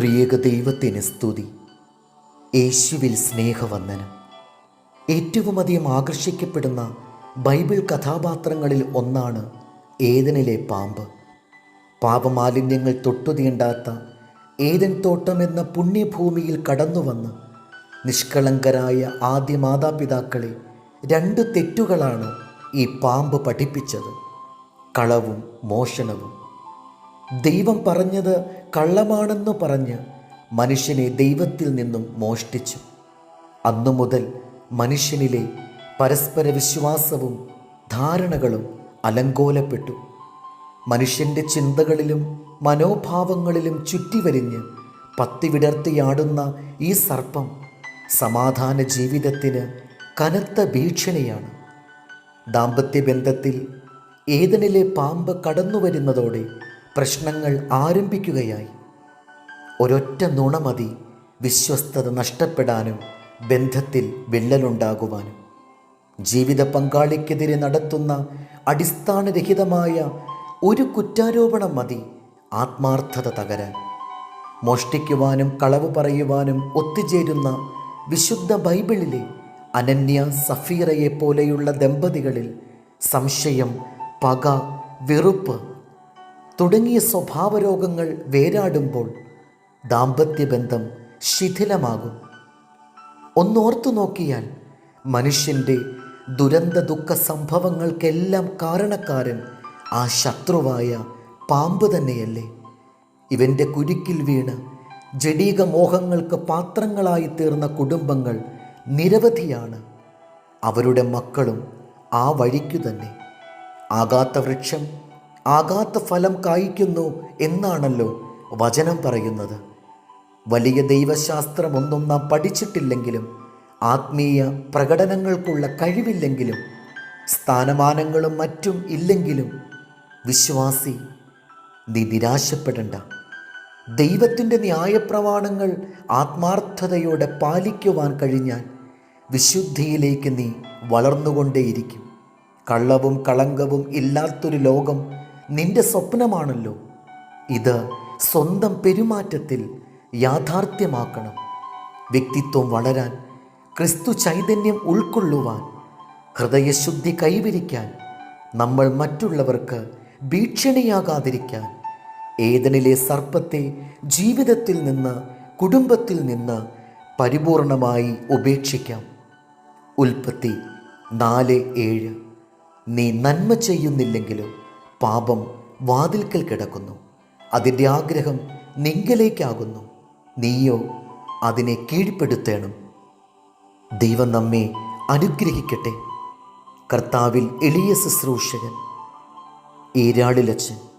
ത്രിയേക ദൈവത്തിന് സ്തുതി. യേശുവിൽ സ്നേഹവന്ദനം. ഏറ്റവും അധികം ആകർഷിക്കപ്പെടുന്ന ബൈബിൾ കഥാപാത്രങ്ങളിൽ ഒന്നാണ് ഏതനിലെ പാമ്പ്. പാപമാലിന്യങ്ങൾ തൊട്ടുതീണ്ടാത്ത ഏതൻ തോട്ടം എന്ന പുണ്യഭൂമിയിൽ കടന്നുവന്ന് നിഷ്കളങ്കരായ ആദ്യ മാതാപിതാക്കളെ രണ്ട് തെറ്റുകളാണ് ഈ പാമ്പ് പഠിപ്പിച്ചത്. കളവും മോഷണവും. ദൈവം പറഞ്ഞത് കള്ളമാണെന്ന് പറഞ്ഞ് മനുഷ്യനെ ദൈവത്തിൽ നിന്നും മോഷ്ടിച്ചു. അന്നു മുതൽ മനുഷ്യനിലെ പരസ്പര വിശ്വാസവും ധാരണകളും അലങ്കോലപ്പെട്ടു. മനുഷ്യന്റെ ചിന്തകളിലും മനോഭാവങ്ങളിലും ചുറ്റിവരിഞ്ഞ് പത്തി വിടർത്തിയാടുന്ന ഈ സർപ്പം സമാധാന ജീവിതത്തിന് കനത്ത ഭീഷണിയാണ്. ദാമ്പത്യ ബന്ധത്തിൽ ഏതനിലെ പാമ്പ് കടന്നു വരുന്നതോടെ പ്രശ്നങ്ങൾ ആരംഭിക്കുകയായി. ഒരൊറ്റ നുണ മതി വിശ്വസ്തത നഷ്ടപ്പെടാനും ബന്ധത്തിൽ വിള്ളലുണ്ടാകുവാനും. ജീവിത പങ്കാളിക്കെതിരെ നടത്തുന്ന അടിസ്ഥാനരഹിതമായ ഒരു കുറ്റാരോപണം മതി ആത്മാർത്ഥത തകരാൻ. മോഷ്ടിക്കുവാനും കളവ് പറയുവാനും ഒത്തുചേരുന്ന വിശുദ്ധ ബൈബിളിലെ അനന്യ സഫീറയെ പോലെയുള്ള ദമ്പതികളിൽ സംശയം പക വെറുപ്പ് തുടങ്ങിയ സ്വഭാവരോഗങ്ങൾ വേരാടുമ്പോൾ ദാമ്പത്യബന്ധം ശിഥിലമാകും. ഒന്നോർത്തു നോക്കിയാൽ മനുഷ്യന്റെ ദുരന്ത ദുഃഖ സംഭവങ്ങൾക്കെല്ലാം കാരണക്കാരൻ ആ ശത്രുവായ പാമ്പ് തന്നെയല്ലേ. ഇവന്റെ കുരുക്കിൽ വീണ് ജഡീക മോഹങ്ങൾക്ക് പാത്രങ്ങളായി തീർന്ന കുടുംബങ്ങൾ നിരവധിയാണ്. അവരുടെ മക്കളും ആ വഴിക്കു തന്നെ. ആകാത്ത വൃക്ഷം ആകാത്ത ഫലം കായ്ക്കുന്നു എന്നാണല്ലോ വചനം പറയുന്നത്. വലിയ ദൈവശാസ്ത്രമൊന്നും നാം പഠിച്ചിട്ടില്ലെങ്കിലും ആത്മീയ പ്രകടനങ്ങൾക്കുള്ള കഴിവില്ലെങ്കിലും സ്ഥാനമാനങ്ങളും മറ്റും ഇല്ലെങ്കിലും വിശ്വാസി നീ നിരാശപ്പെടണ്ട. ദൈവത്തിന്റെ ന്യായപ്രമാണങ്ങൾ ആത്മാർത്ഥതയോടെ പാലിക്കുവാൻ കഴിഞ്ഞാൽ വിശുദ്ധിയിലേക്ക് നീ വളർന്നുകൊണ്ടേയിരിക്കും. കള്ളവും കളങ്കവും ഇല്ലാത്തൊരു ലോകം നിന്റെ സ്വപ്നമാണല്ലോ. ഇത് സ്വന്തം പെരുമാറ്റത്തിൽ യാഥാർത്ഥ്യമാക്കണം. വ്യക്തിത്വം വളരാൻ ക്രിസ്തു ചൈതന്യം ഉൾക്കൊള്ളുവാൻ ഹൃദയശുദ്ധി കൈവരിക്കാൻ നമ്മൾ മറ്റുള്ളവർക്ക് ഭീഷണിയാകാതിരിക്കാൻ ഏതനിലെ സർപ്പത്തെ ജീവിതത്തിൽ നിന്ന് കുടുംബത്തിൽ നിന്ന് പരിപൂർണമായി ഉപേക്ഷിക്കാം. ഉൽപ്പത്തി നാല് ഏഴ്. നീ നന്മ ചെയ്യുന്നില്ലെങ്കിലോ പാപം വാതിൽക്കൽ കിടക്കുന്നു. അതിന്റെ ആഗ്രഹം നിങ്കലേക്കാകുന്നു. നീയോ അതിനെ കീഴ്പ്പെടുത്തേണം. ദൈവം നമ്മെ അനുഗ്രഹിക്കട്ടെ. കർത്താവിൽ എളിയ ശുശ്രൂഷകൻ. ഈരാളിലച്ചൻ